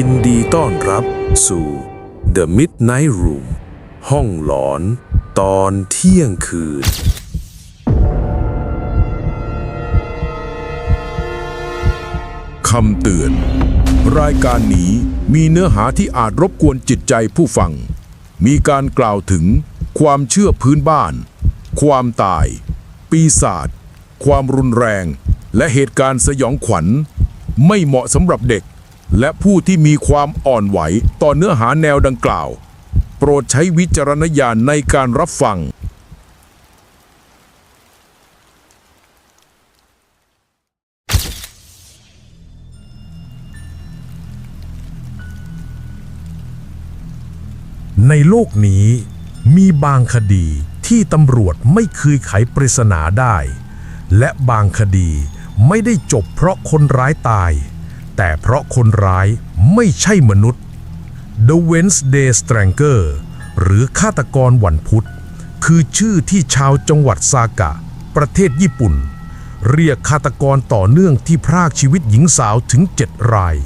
ยินดีต้อนรับสู่ The Midnight Room ห้องหลอน ตอนเที่ยงคืน คำเตือน รายการนี้มีเนื้อหาที่อาจรบกวนจิตใจผู้ฟัง มีการกล่าวถึงความเชื่อพื้นบ้าน ความตาย ปีศาจความรุนแรง และเหตุการณ์สยองขวัญ ไม่เหมาะสำหรับเด็ก และผู้ที่มีความอ่อนไหวต่อเนื้อหาแนวดังกล่าว โปรดใช้วิจารณญาณในการรับฟัง ในโลกนี้มีบางคดีที่ตำรวจไม่เคยไขปริศนาได้ และบางคดีไม่ได้จบเพราะคนร้ายตาย แต่เพราะคนร้ายไม่ใช่มนุษย์ The Wednesday Stranger หรือฆาตกรวันพุธ คือชื่อที่ชาวจังหวัดซากะ ประเทศญี่ปุ่น เรียกฆาตกรต่อเนื่องที่พรากชีวิตหญิงสาวถึงเจ็ดราย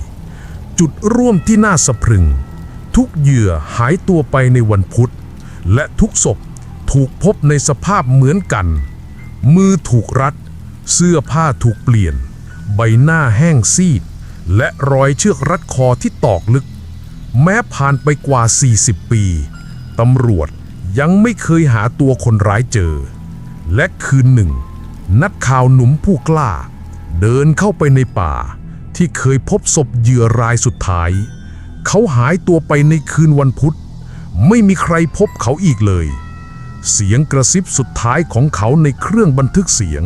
จุดร่วมที่น่าสะพรึง ทุกเหยื่อหายตัวไปในวันพุธ และทุกศพถูกพบในสภาพเหมือนกัน มือถูกรัด เสื้อผ้าถูกเปลี่ยน ใบหน้าแห้งซีด และรอยเชือกรัดคอที่ตอกลึก แม้ผ่านไปกว่า 40 ปี ตำรวจยังไม่เคยหาตัวคนร้ายเจอ และคืนหนึ่ง นักข่าวหนุ่มผู้กล้า เดินเข้าไปในป่า ที่เคยพบศพเหยื่อรายสุดท้าย เขาหายตัวไปในคืนวันพุธ ไม่มีใครพบเขาอีกเลย เสียงกระซิบสุดท้ายของเขาในเครื่องบันทึกเสียง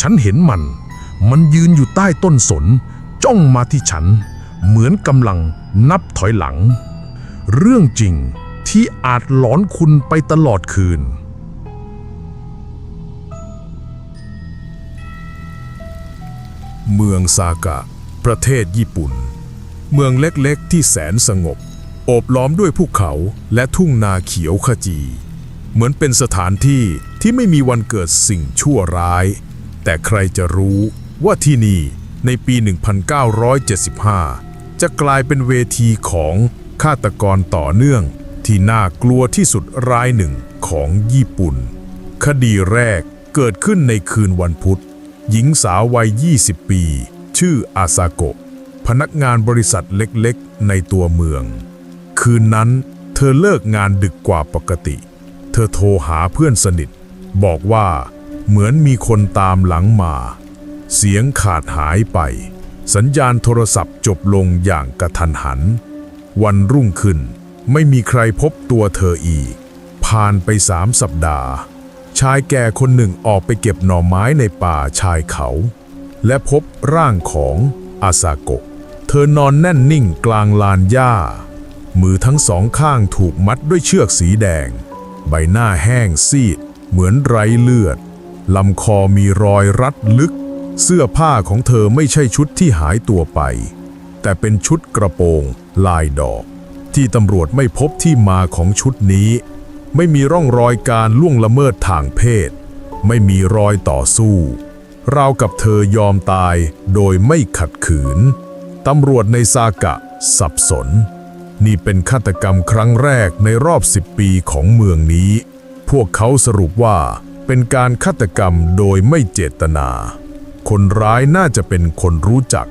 ฉันเห็นมัน มันยืนอยู่ใต้ต้นสน จ้องมาที่ฉัน เหมือนกำลังนับถอยหลัง เรื่องจริงที่อาจหลอนคุณไปตลอดคืน เมืองซากะ ประเทศญี่ปุ่น เมืองเล็กๆ ที่แสนสงบ โอบล้อมด้วยภูเขาและทุ่งนาเขียวขจี เหมือนเป็นสถานที่ที่ไม่มีวันเกิดสิ่งชั่วร้าย แต่ใครจะรู้ว่าที่นี่ ในปี 1975 จะกลายเป็นเวทีของฆาตกรต่อเนื่อง ที่น่ากลัวที่สุดรายหนึ่งของญี่ปุ่น คดีแรกเกิดขึ้นในคืนวันพุธ หญิงสาววัย 20 ปี ชื่ออาซาโกะ พนักงานบริษัทเล็กๆ ในตัวเมือง คืนนั้นเธอเลิกงานดึกกว่าปกติ เธอโทรหาเพื่อนสนิท บอกว่าเหมือนมีคนตามหลังมา เสียงขาดหายไป สัญญาณโทรศัพท์จบลงอย่างกระทันหัน วันรุ่งขึ้นไม่มีใครพบตัวเธออีก ผ่านไปสามสัปดาห์ ชายแก่คนหนึ่งออกไปเก็บหน่อไม้ในป่าชายเขา และพบร่างของอาซาโกะ เธอนอนแน่นนิ่งกลางลานหญ้า มือทั้งสองข้างถูกมัดด้วยเชือกสีแดง ใบหน้าแห้งซีด เหมือนไร้เลือด ลำคอมีรอยรัดลึก เสื้อผ้าของเธอไม่ใช่ชุดที่หายตัวไป แต่เป็นชุดกระโปรงลายดอก ที่ตำรวจไม่พบที่มาของชุดนี้ ไม่มีร่องรอยการล่วงละเมิดทางเพศ ไม่มีรอยต่อสู้ราวกับเธอยอมตายโดยไม่ขัดขืน ตำรวจในซากะ สับสน นี่เป็นฆาตกรรมครั้งแรกในรอบสิบปีของเมืองนี้ พวกเขาสรุปว่าเป็นการฆาตกรรมโดยไม่เจตนา คนร้ายน่าจะเป็นคนรู้จัก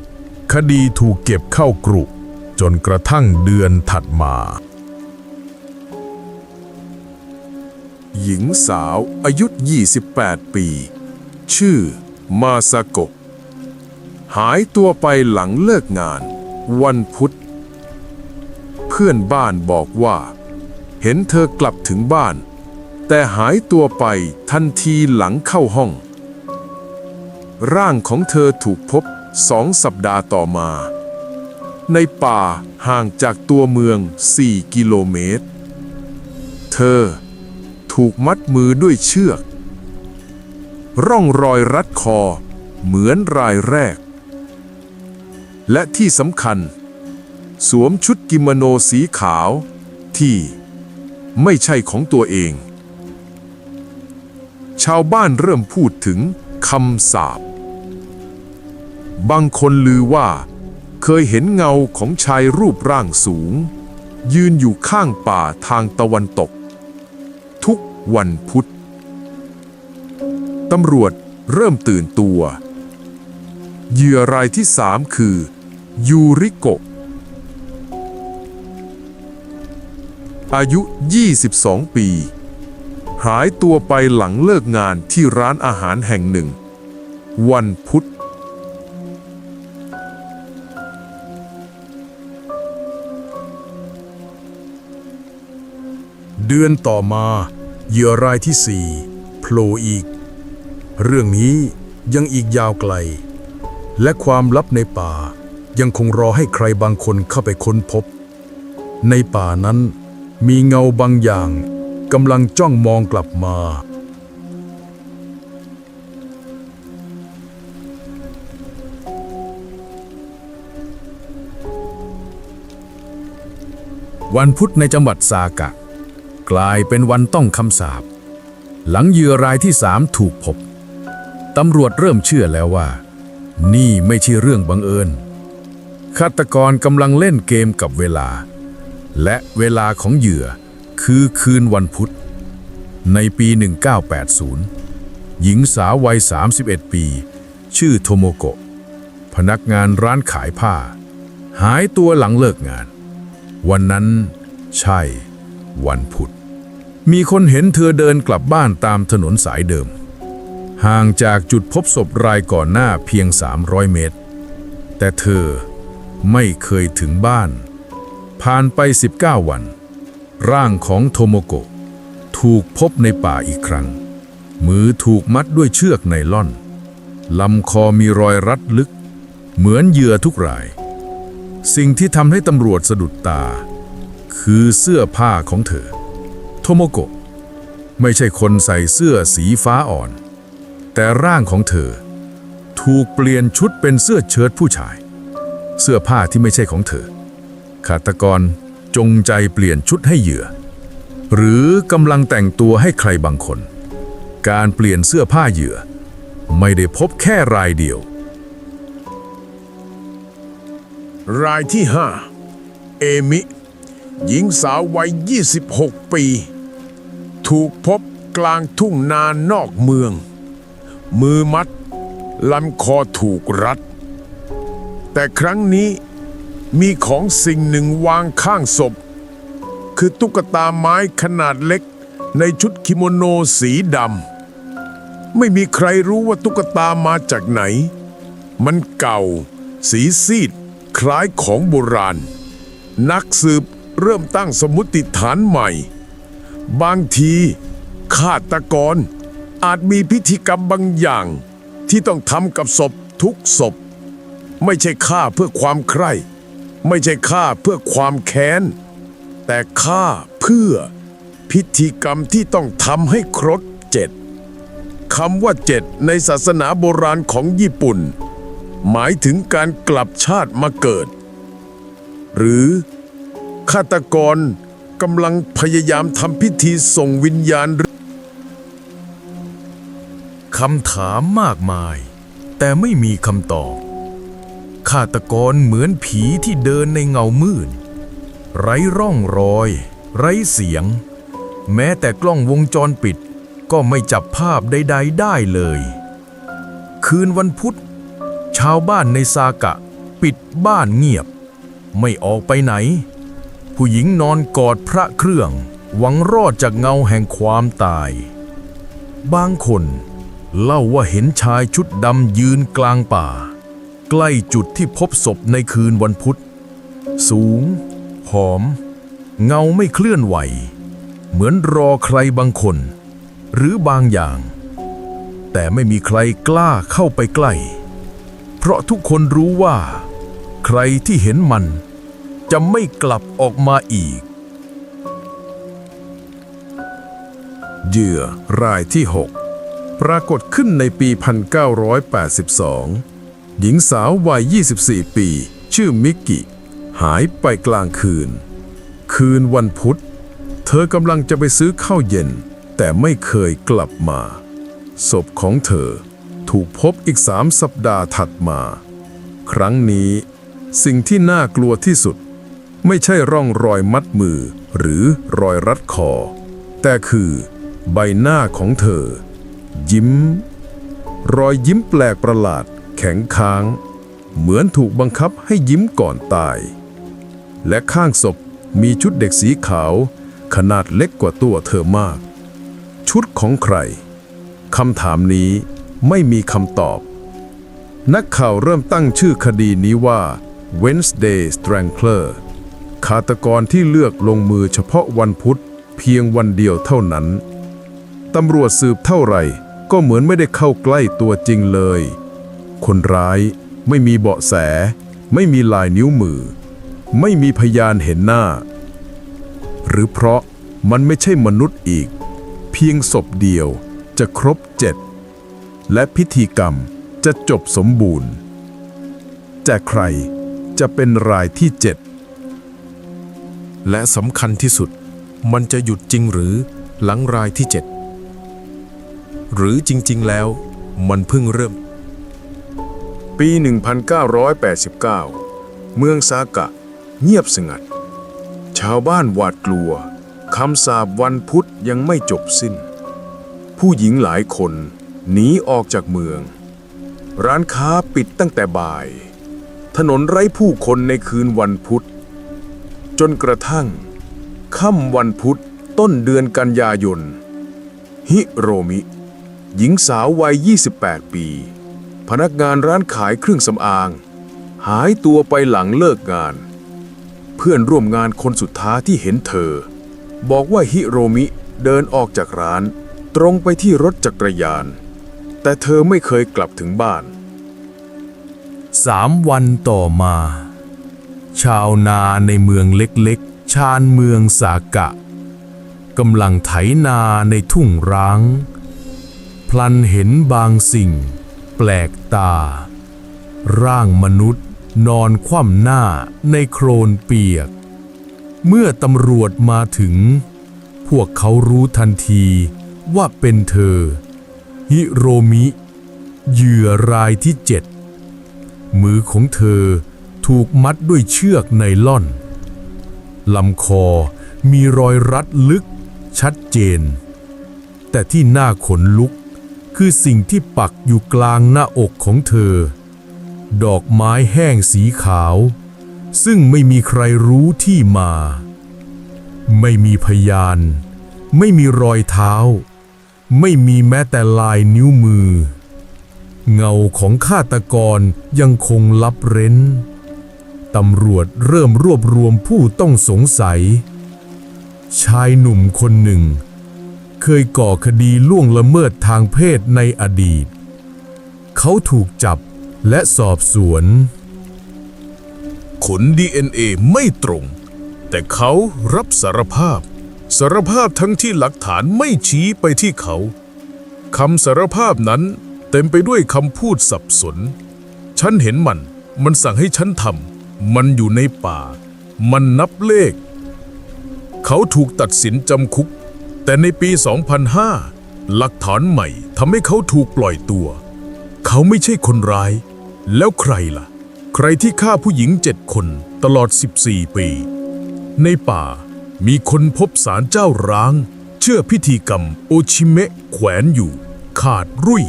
คดีถูกเก็บเข้ากรุจนกระทั่งเดือนถัดมา หญิงสาวอายุ 28 ปี ชื่อ มาซาโกะหายตัวไปหลังเลิกงาน วันพุธ เพื่อนบ้านบอกว่า เห็นเธอกลับถึงบ้าน แต่หายตัวไปทันทีหลังเข้าห้อง ร่างของเธอถูกพบสองสัปดาห์ต่อมา ในป่าห่างจากตัวเมือง 4 กิโลเมตร เธอถูกมัดมือด้วยเชือก ร่องรอยรัดคอเหมือนรายแรก และที่สำคัญ สวมชุดกิโมโนสีขาวที่ไม่ใช่ของตัวเอง ชาวบ้านเริ่มพูดถึงคำสาป บางคนลือว่า เคยเห็นเงาของชายรูปร่างสูง ยืนอยู่ข้างป่าทางตะวันตก ทุกวันพุธตำรวจเริ่มตื่นตัว เหยื่อรายที่สามคือ ยูริโกะอายุ 22 ปี หายตัวไปหลังเลิกงานที่ร้านอาหารแห่งหนึ่ง วันพุธ เดือนต่อมาเหยื่อรายที่สี่โผล่อีก เรื่องนี้ยังอีกยาวไกล และความลับในป่ายังคงรอให้ใครบางคนเข้าไปค้นพบ ในป่านั้นมีเงาบางอย่างกำลังจ้องมองกลับมา วันพุธในจังหวัดซากะ กลายเป็นวันต้องคำสาป หลังเหยื่อรายที่สามถูกพบตำรวจเริ่มเชื่อแล้วว่า นี่ไม่ใช่เรื่องบังเอิญฆาตกรกำลังเล่นเกมกับเวลา และเวลาของเหยื่อคือคืนวันพุธ ในปี 1980 หญิงสาววัย 31 ปี ชื่อโทโมโกะ พนักงานร้านขายผ้า หายตัวหลังเลิกงาน วันนั้นใช่วันพุธ มีคนเห็นเธอเดินกลับบ้านตามถนนสายเดิม ห่างจากจุดพบศพรายก่อนหน้าเพียง 300 เมตร แต่เธอไม่เคยถึงบ้าน ผ่านไป 19 วัน ร่างของโทโมโกะถูกพบในป่าอีกครั้ง มือถูกมัดด้วยเชือกไนล่อน ลำคอมีรอยรัดลึก เหมือนเหยื่อทุกราย สิ่งที่ทำให้ตำรวจสะดุดตา คือเสื้อผ้าของเธอ โทโมโกะ ไม่ใช่คนใส่เสื้อสีฟ้าอ่อน แต่ร่างของเธอ ถูกเปลี่ยนชุดเป็นเสื้อเชิ้ตผู้ชาย เสื้อผ้าที่ไม่ใช่ของเธอฆาตกรจงใจเปลี่ยนชุดให้เหยื่อ หรือกำลังแต่งตัวให้ใครบางคน การเปลี่ยนเสื้อผ้าเหยื่อ ไม่ได้พบแค่รายเดียว รายที่ 5 เอมิ หญิงสาววัย 26 ปี ถูกพบกลางทุ่งนานอกเมือง มือมัดลำคอถูกรัด แต่ครั้งนี้มีของสิ่งหนึ่งวางข้างศพ คือตุ๊กตาไม้ขนาดเล็กในชุดคิโมโนสีดำ ไม่มีใครรู้ว่าตุ๊กตามาจากไหน มันเก่า สีซีด คล้ายของโบราณ นักสืบเริ่มตั้งสมมติฐานใหม่ บางทีฆาตกร อาจมีพิธีกรรมบางอย่าง ที่ต้องทำกับศพทุกศพ ไม่ใช่ฆ่าเพื่อความใคร่ ไม่ใช่ฆ่าเพื่อความแค้น แต่ฆ่าเพื่อพิธีกรรมที่ต้องทำให้ครบเจ็ดคำว่าเจ็ดในศาสนาโบราณของญี่ปุ่น หมายถึงการกลับชาติมาเกิด หรือฆาตกร กำลังพยายามทำพิธีส่งวิญญาณคำถามมากมาย แต่ไม่มีคำตอบฆาตกรเหมือนผีที่เดินในเงามืด ไร้ร่องรอย ไร้เสียง แม้แต่กล้องวงจรปิด ก็ไม่จับภาพใดๆได้เลย คืนวันพุธ ชาวบ้านในซากะ ปิดบ้านเงียบ ไม่ออกไปไหน ผู้หญิงนอนกอดพระเครื่อง หวังรอดจากเงาแห่งความตาย บางคนเล่าว่าเห็นชายชุดดำยืนกลางป่า ใกล้จุดที่พบศพในคืนวันพุธ สูงผอม เงาไม่เคลื่อนไหว เหมือนรอใครบางคน หรือบางอย่าง แต่ไม่มีใครกล้าเข้าไปใกล้ เพราะทุกคนรู้ว่า ใครที่เห็นมัน จะไม่กลับออกมาอีก เหยื่อรายที่ 6 ปรากฏขึ้นในปี 1982 หญิงสาววัย 24 ปี ชื่อมิกกี้หายไปกลางคืน คืนวันพุธ เธอกำลังจะไปซื้อข้าวเย็น แต่ไม่เคยกลับมา ศพของเธอถูกพบอีกสามสัปดาห์ถัดมา ครั้งนี้สิ่งที่น่ากลัวที่สุด ไม่ใช่ร่องรอยมัดมือหรือรอยรัดคอ แต่คือใบหน้าของเธอ ยิ้ม รอยยิ้มแปลกประหลาด แข็งค้าง เหมือนถูกบังคับให้ยิ้มก่อนตาย และข้างศพมีชุดเด็กสีขาว ขนาดเล็กกว่าตัวเธอมาก ชุดของใครคำถามนี้ไม่มีคำตอบ นักข่าวเริ่มตั้งชื่อคดีนี้ว่า Wednesday Strangler ฆาตกรที่เลือกลงมือเฉพาะวันพุธเพียงวันเดียวเท่านั้น ตำรวจสืบเท่าไหร่ ก็เหมือนไม่ได้เข้าใกล้ตัวจริงเลย คนร้ายไม่มีเบาะแส ไม่มีลายนิ้วมือ ไม่มีพยานเห็นหน้า หรือเพราะมันไม่ใช่มนุษย์อีก เพียงศพเดียวจะครบเจ็ดและพิธีกรรมจะจบสมบูรณ์ แต่ใครจะเป็นรายที่เจ็ด และสำคัญที่สุด มันจะหยุดจริงหรือหลังรายที่ 7 หรือจริง ๆ แล้ว มันเพิ่งเริ่ม ปี 1989 เมืองซากะ เงียบสงัด ชาวบ้านหวาดกลัวคำสาปวันพุธยังไม่จบสิ้น ผู้หญิงหลายคนหนีออกจากเมือง ร้านค้าปิดตั้งแต่บ่าย ถนนไร้ผู้คนในคืนวันพุธ จนกระทั่ง ค่ำวันพุธต้นเดือนกันยายน ฮิโรมิ หญิงสาววัย 28 ปี พนักงานร้านขายเครื่องสำอาง หายตัวไปหลังเลิกงาน เพื่อนร่วมงานคนสุดท้ายที่เห็นเธอ บอกว่าฮิโรมิเดินออกจากร้าน ตรงไปที่รถจักรยาน แต่เธอไม่เคยกลับถึงบ้านสามวันต่อมา ชาวนาในเมืองเล็กๆ ชานเมืองสากะกำลังไถนาในทุ่งร้าง พลันเห็นบางสิ่ง แปลกตา ร่างมนุษย์นอนคว่ำหน้าในโครนเปียก เมื่อตำรวจมาถึง พวกเขารู้ทันทีว่าเป็นเธอ ฮิโรมิ เหยื่อรายที่เจ็ดมือของเธอ ถูกมัดด้วยเชือกไนล่อนลำคอมีรอยรัดลึกชัดเจน แต่ที่หน่าขนลุก คือสิ่งที่ปักอยู่กลางหน้าอกของเธอ ดอกไม้แห้งสีขาว ซึ่งไม่มีใครรู้ที่มา ไม่มีพยาน ไม่มีรอยเท้า ไม่มีแม้แต่ลายนิ้วมือ เงาของฆาตกรยังคงลับเร้น ตำรวจเริ่มรวบรวมผู้ต้องสงสัย ชายหนุ่มคนหนึ่ง เคยก่อคดีล่วงละเมิดทางเพศในอดีต เขาถูกจับและสอบสวน ขน DNA ไม่ตรง แต่เขารับสารภาพ สารภาพทั้งที่หลักฐานไม่ชี้ไปที่เขาคำสารภาพนั้นเต็มไปด้วยคำพูดสับสน ฉันเห็นมัน มันสั่งให้ฉันทำ มันอยู่ในป่า มันนับเลข เขาถูกตัดสินจำคุก แต่ในปี 2005 หลักฐานใหม่ทำให้เขาถูกปล่อยตัว เขาไม่ใช่คนร้าย แล้วใครล่ะ ใครที่ฆ่าผู้หญิงเจ็ดคนตลอด 14 ปี ในป่ามีคนพบสารเจ้าร้าง เชื่อพิธีกรรมโอชิเมะแขวนอยู่ ขาดรุ่ย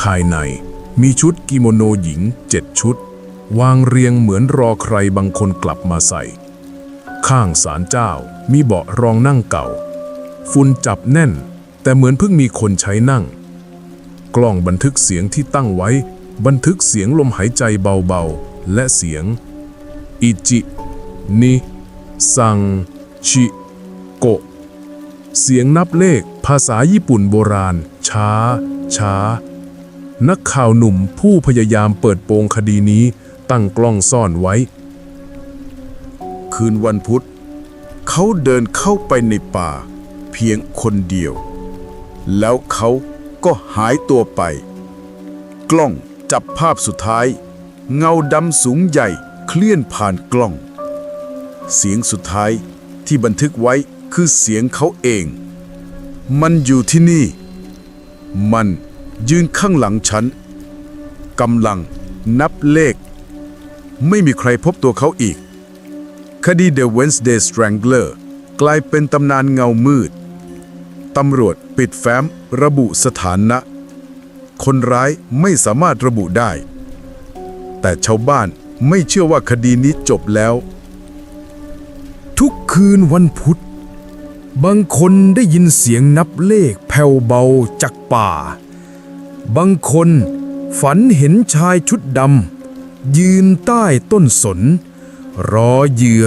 ภายใน มีชุดกิโมโนหญิงเจ็ดชุด วางเรียงเหมือนรอใครบางคนกลับมาใส่ ข้างศาลเจ้ามีเบาะรองนั่งเก่า ฝุ่นจับแน่น แต่เหมือนเพิ่งมีคนใช้นั่ง กล้องบันทึกเสียงที่ตั้งไว้ บันทึกเสียงลมหายใจเบาๆ และเสียง อิจิ นิซัง ชิโกะเสียงนับเลข ภาษาญี่ปุ่นโบราณ ช้า ช้า นักข่าวหนุ่มผู้พยายามเปิดโปงคดีนี้ตั้งกล้องซ่อนไว้ คืนวันพุธ เขาเดินเข้าไปในป่า เพียงคนเดียว แล้วเขาก็หายตัวไป กล้องจับภาพสุดท้าย เงาดำสูงใหญ่เคลื่อนผ่านกล้อง เสียงสุดท้ายที่บันทึกไว้คือเสียงเขาเอง มันอยู่ที่นี่ มัน ยืนข้างหลังฉันกำลังนับเลข ไม่มีใครพบตัวเขาอีก คดี The Wednesday Strangler กลายเป็นตำนานเงามืด ตำรวจปิดแฟ้มระบุสถานะ คนร้ายไม่สามารถระบุได้ แต่ชาวบ้านไม่เชื่อว่าคดีนี้จบแล้ว ทุกคืนวันพุธ บางคนได้ยินเสียงนับเลขแผ่วเบาจากป่า บางคนฝันเห็นชายชุดดำยืนใต้ต้นสน รอเหยื่อ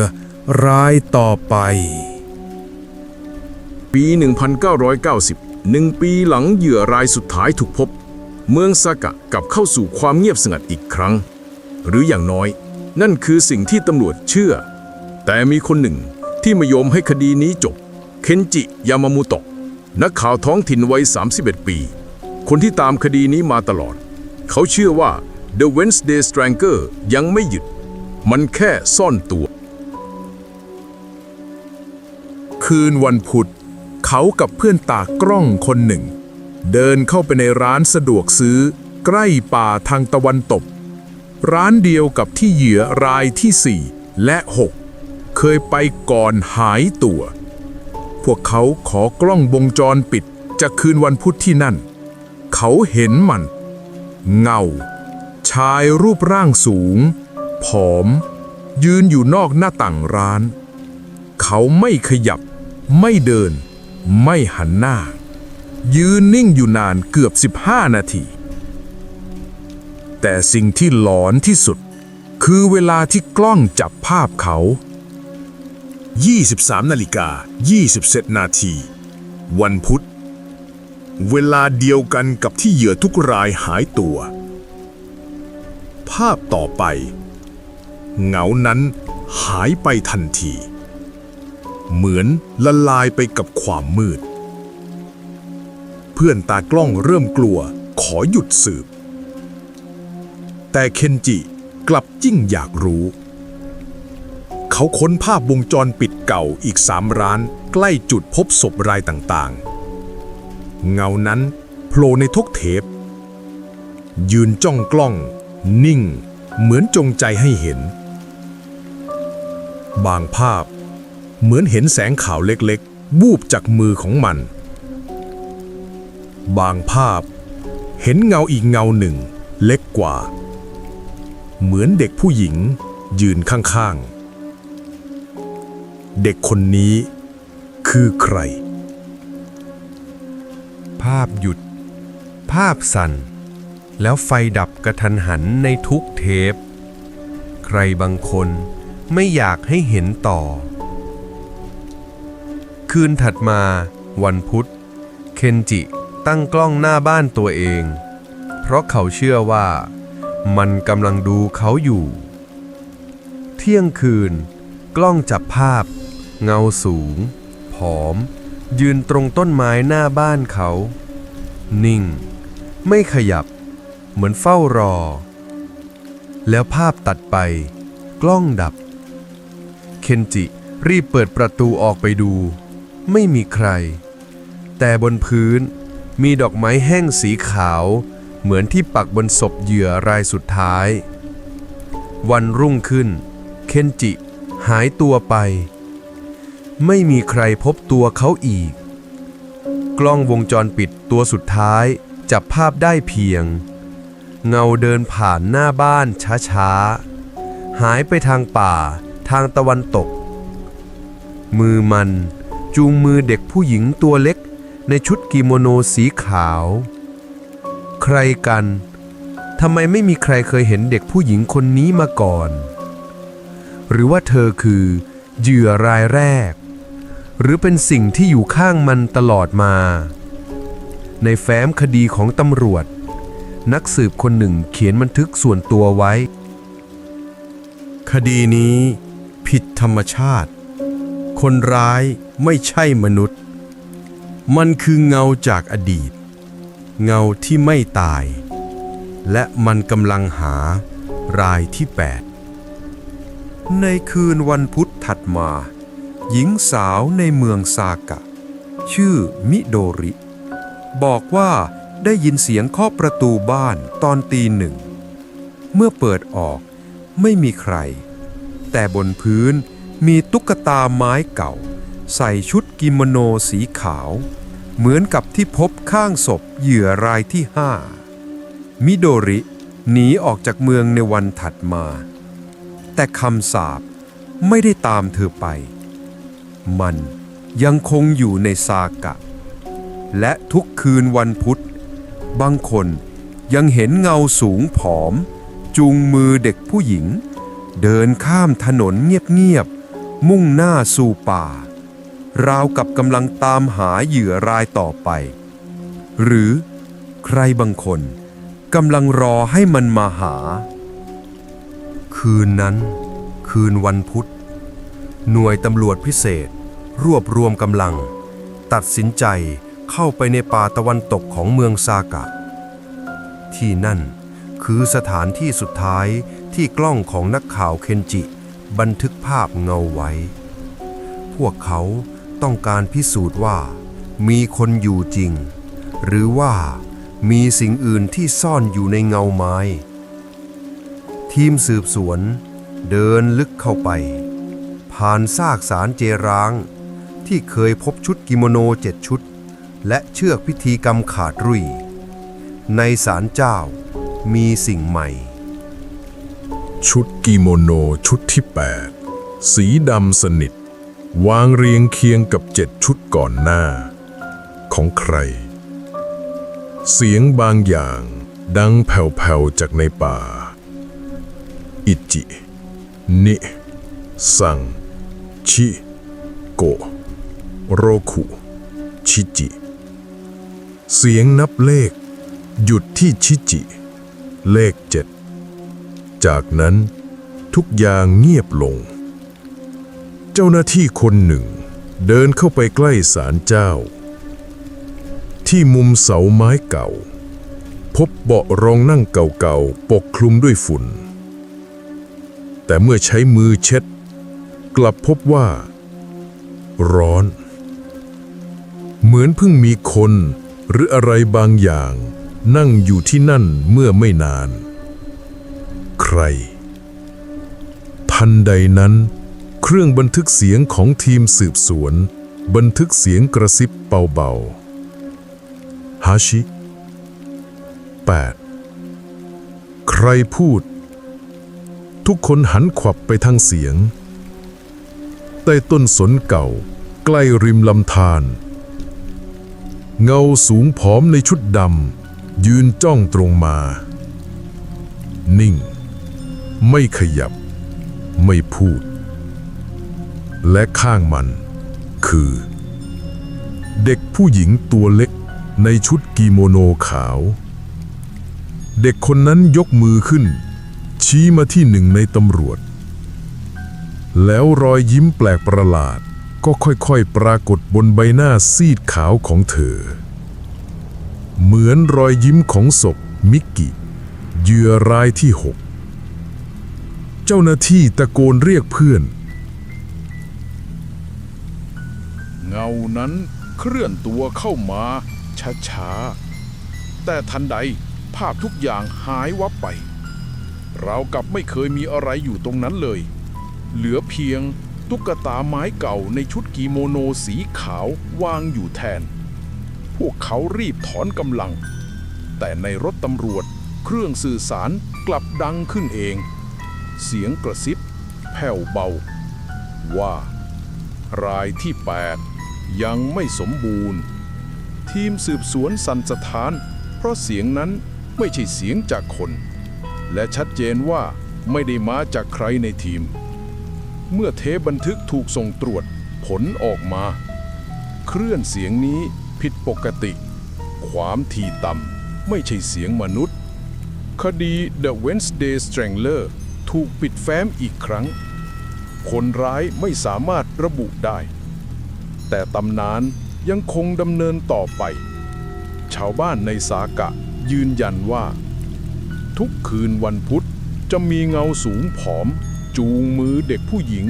รายต่อไป ปี 1990หนึ่งปีหลังเหยื่อรายสุดท้ายถูกพบ เมืองซากะกลับเข้าสู่ความเงียบสงัดอีกครั้ง หรืออย่างน้อย นั่นคือสิ่งที่ตำรวจเชื่อ แต่มีคนหนึ่งที่ม่ยอมให้คดีนี้จบ เคนจิ ยามามุโตะนักข่าวท้องถิ่นวัย 31 ปี คนที่ตามคดีนี้มาตลอด เขาเชื่อว่า The Wednesday Strangler ยังไม่หยุด มันแค่ซ่อนตัว คืนวันพุธ เขากับเพื่อนตากล้องคนหนึ่ง เดินเข้าไปในร้านสะดวกซื้อ ใกล้ป่าทางตะวันตก ร้านเดียวกับที่เหยื่อรายที่ 4 และ 6 เคยไปก่อนหายตัว พวกเขาขอกล้องวงจรปิดจากคืนวันพุธที่นั่น เขาเห็นมัน เงา ชายรูปร่างสูง ผอม ยืนอยู่นอกหน้าต่างร้าน เขาไม่ขยับ ไม่เดิน ไม่หันหน้า ยืนนิ่งอยู่นานเกือบ 15 นาที แต่สิ่งที่หลอนที่สุด คือเวลาที่กล้องจับภาพเขา 23 นาฬิกา 27 นาที วันพุธ เวลาเดียวกันกับที่เหยื่อทุกรายหายตัว ภาพต่อไป เงานั้นหายไปทันที เหมือนละลายไปกับความมืด เพื่อนตากล้องเริ่มกลัวขอหยุดสืบ แต่เคนจิกลับยิ่งอยากรู้ เขาค้นภาพวงจรปิดเก่าอีกสามร้านใกล้จุดพบศพรายต่างๆ เงานั้นโผล่ในทกเทป ยืนจ้องกล้อง นิ่ง เหมือนจงใจให้เห็น บางภาพ เหมือนเห็นแสงขาวเล็กๆบูบจากมือของมัน บางภาพ เห็นเงาอีกเงาหนึ่ง เล็กกว่า เหมือนเด็กผู้หญิง ยืนข้างๆ เด็กคนนี้คือใคร ภาพหยุด ภาพสั่น แล้วไฟดับกระทันหันในทุกเทป ใครบางคนไม่อยากให้เห็นต่อ คืนถัดมา วันพุธ เคนจิตั้งกล้องหน้าบ้านตัวเอง เพราะเขาเชื่อว่า มันกำลังดูเขาอยู่ เที่ยงคืน กล้องจับภาพ เงาสูง ผอม ยืนตรงต้นไม้หน้าบ้านเขา นิ่ง ไม่ขยับ เหมือนเฝ้ารอ แล้วภาพตัดไป กล้องดับ เคนจิรีบเปิดประตูออกไปดู ไม่มีใคร แต่บนพื้นมีดอกไม้แห้งสีขาว เหมือนที่ปักบนศพเหยื่อรายสุดท้าย วันรุ่งขึ้น เคนจิหายตัวไป ไม่มีใครพบตัวเขาอีก กล้องวงจรปิดตัวสุดท้าย จับภาพได้เพียง เงาเดินผ่านหน้าบ้านช้าๆ หายไปทางป่าทางตะวันตก มือมันจูงมือเด็กผู้หญิงตัวเล็กในชุดกิโมโนสีขาว ใครกันทำไมไม่มีใครเคยเห็นเด็กผู้หญิงคนนี้มาก่อน หรือว่าเธอคือเหยื่อรายแรก หรือเป็นสิ่งที่อยู่ข้างมันตลอดมา ในแฟ้มคดีของตำรวจ นักสืบคนหนึ่งเขียนบันทึกส่วนตัวไว้ คดีนี้ผิดธรรมชาติ คนร้ายไม่ใช่มนุษย์ มันคือเงาจากอดีต เงาที่ไม่ตาย และมันกำลังหารายที่ 8 ในคืนวันพุธถัดมา หญิงสาวในเมืองซากะ ชื่อมิโดริ บอกว่าได้ยินเสียงเคาะประตูบ้านตอนตีหนึ่ง เมื่อเปิดออกไม่มีใคร แต่บนพื้นมีตุ๊กตาไม้เก่า ใส่ชุดกิโมโนสีขาว เหมือนกับที่พบข้างศพเหยื่อรายที่ห้ามิโดริหนีออกจากเมืองในวันถัดมา แต่คำสาปไม่ได้ตามเธอไป มันยังคงอยู่ในซากะ และทุกคืนวันพุธ บางคนยังเห็นเงาสูงผอม จูงมือเด็กผู้หญิง เดินข้ามถนนเงียบๆ มุ่งหน้าสู่ป่า ราวกับกำลังตามหาเหยื่อรายต่อไป หรือใครบางคนกำลังรอให้มันมาหา คืนนั้น คืนวันพุธ หน่วยตำรวจพิเศษ รวบรวมกำลัง ตัดสินใจเข้าไปในป่าตะวันตกของเมืองซากะ ที่นั่นคือสถานที่สุดท้ายที่กล้องของนักข่าวเคนจิ บันทึกภาพเงาไว้ พวกเขาต้องการพิสูจน์ว่า มีคนอยู่จริง หรือว่ามีสิ่งอื่นที่ซ่อนอยู่ในเงาไม้ ทีมสืบสวน เดินลึกเข้าไป ผ่านซากสารเจร้าง ที่เคยพบชุดกิโมโนเจ็ดชุด และเชือกพิธีกรรมขาดรุ่ย ในศาลเจ้ามีสิ่งใหม่ ชุดกิโมโนชุดที่ 8 สีดำสนิท วางเรียงเคียงกับเจ็ดชุดก่อนหน้า ของใคร เสียงบางอย่างดังแผ่วๆจากในป่า อิจิ นิซัง ชิ โกโรคุ ชิจิ เสียงนับเลข หยุดที่ชิจิ เลขเจ็ด จากนั้นทุกอย่างเงียบลง เจ้าหน้าที่คนหนึ่ง เดินเข้าไปใกล้ศาลเจ้า ที่มุมเสาไม้เก่า พบเบาะรองนั่งเก่าๆ ปกคลุมด้วยฝุ่น แต่เมื่อใช้มือเช็ด กลับพบว่า ร้อน เหมือนเพิ่งมีคนหรืออะไรบางอย่าง นั่งอยู่ที่นั่นเมื่อไม่นาน ใคร ทันใดนั้น เครื่องบันทึกเสียงของทีมสืบสวน บันทึกเสียงกระซิบเบาๆฮาชิ 8. ใครพูด ทุกคนหันขวับไปทางเสียง ใต้ต้นสนเก่า ใกล้ริมลำธารเงาสูงผอมในชุดดำยืนจ้องตรงมา นิ่ง ไม่ขยับ ไม่พูด และข้างมัน คือ เด็กผู้หญิงตัวเล็กในชุดกิโมโนขาว เด็กคนนั้นยกมือขึ้น ชี้มาที่หนึ่งในตำรวจ แล้วรอยยิ้มแปลกประหลาด ก็ค่อยๆ ปรากฏบนใบหน้าซีดขาวของเธอ เหมือนรอยยิ้มของศพมิกกิเหยื่อรายที่หกเจ้าหน้าที่ตะโกนเรียกเพื่อน เงานั้นเคลื่อนตัวเข้ามาช้าๆ แต่ทันใดภาพทุกอย่างหายวับไป เราวกับไม่เคยมีอะไรอยู่ตรงนั้นเลย เหลือเพียงตุ๊กตาไม้เก่าในชุดกิโมโนสีขาววางอยู่แทน พวกเขารีบถอนกำลัง แต่ในรถตำรวจเครื่องสื่อสารกลับดังขึ้นเอง เสียงกระซิบ แผ่วเบา ว่า รายที่ 8 ยังไม่สมบูรณ์ ทีมสืบสวนสันสถาน เพราะเสียงนั้นไม่ใช่เสียงจากคน และชัดเจนว่าไม่ได้มาจากใครในทีม เมื่อเทปบันทึกถูกส่งตรวจ ผลออกมา เคลื่อนเสียงนี้ผิดปกติ ความถี่ต่ำไม่ใช่เสียงมนุษย์ คดี The Wednesday Strangler ถูกปิดแฟ้มอีกครั้ง คนร้ายไม่สามารถระบุได้ แต่ตำนานยังคงดำเนินต่อไป ชาวบ้านในสากะยืนยันว่า ทุกคืนวันพุธจะมีเงาสูงผอม จูงมือเด็กผู้หญิง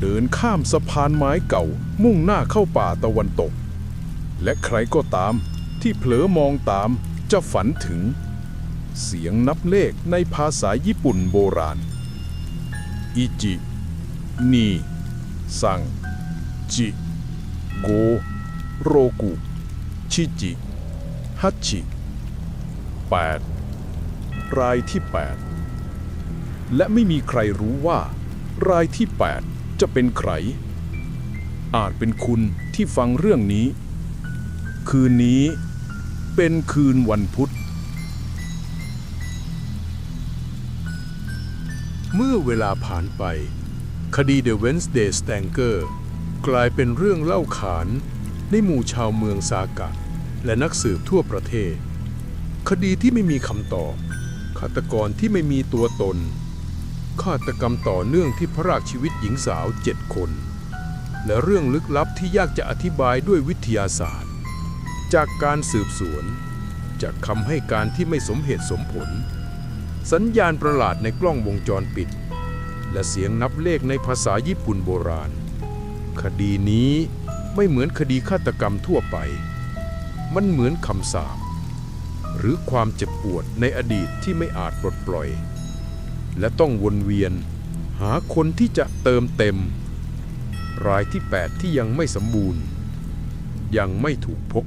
เดินข้ามสะพานไม้เก่ามุ่งหน้าเข้าป่าตะวันตก และใครก็ตามที่เผลอมองตามจะฝันถึง เสียงนับเลขในภาษาญี่ปุ่นโบราณ อิจิ นีซัง จิ โก โรกุ ชิจิ ฮัตชิ 8 รายที่ 8 และไม่มีใครรู้ว่า รายที่ 8 จะเป็นใคร อาจเป็นคุณที่ฟังเรื่องนี้ คืนนี้เป็นคืนวันพุธ เมื่อเวลาผ่านไป คดี The Wednesday Stanger กลายเป็นเรื่องเล่าขานในหมู่ชาวเมืองซากะ และนักสืบทั่วประเทศ คดีที่ไม่มีคำตอบฆาตกรที่ไม่มีตัวตน ฆาตกรรมต่อเนื่องที่พรากชีวิตหญิงสาวเจ็ดคน และเรื่องลึกลับที่ยากจะอธิบายด้วยวิทยาศาสตร์ จากการสืบสวน จากคำให้การที่ไม่สมเหตุสมผล สัญญาณประหลาดในกล้องวงจรปิด และเสียงนับเลขในภาษาญี่ปุ่นโบราณ คดีนี้ไม่เหมือนคดีฆาตกรรมทั่วไป มันเหมือนคำสาปหรือความเจ็บปวดในอดีตที่ไม่อาจปลดปล่อย และต้องวนเวียน หาคนที่จะเติมเต็ม รายที่ 8 ที่ยังไม่สมบูรณ์ ยังไม่ถูกพบ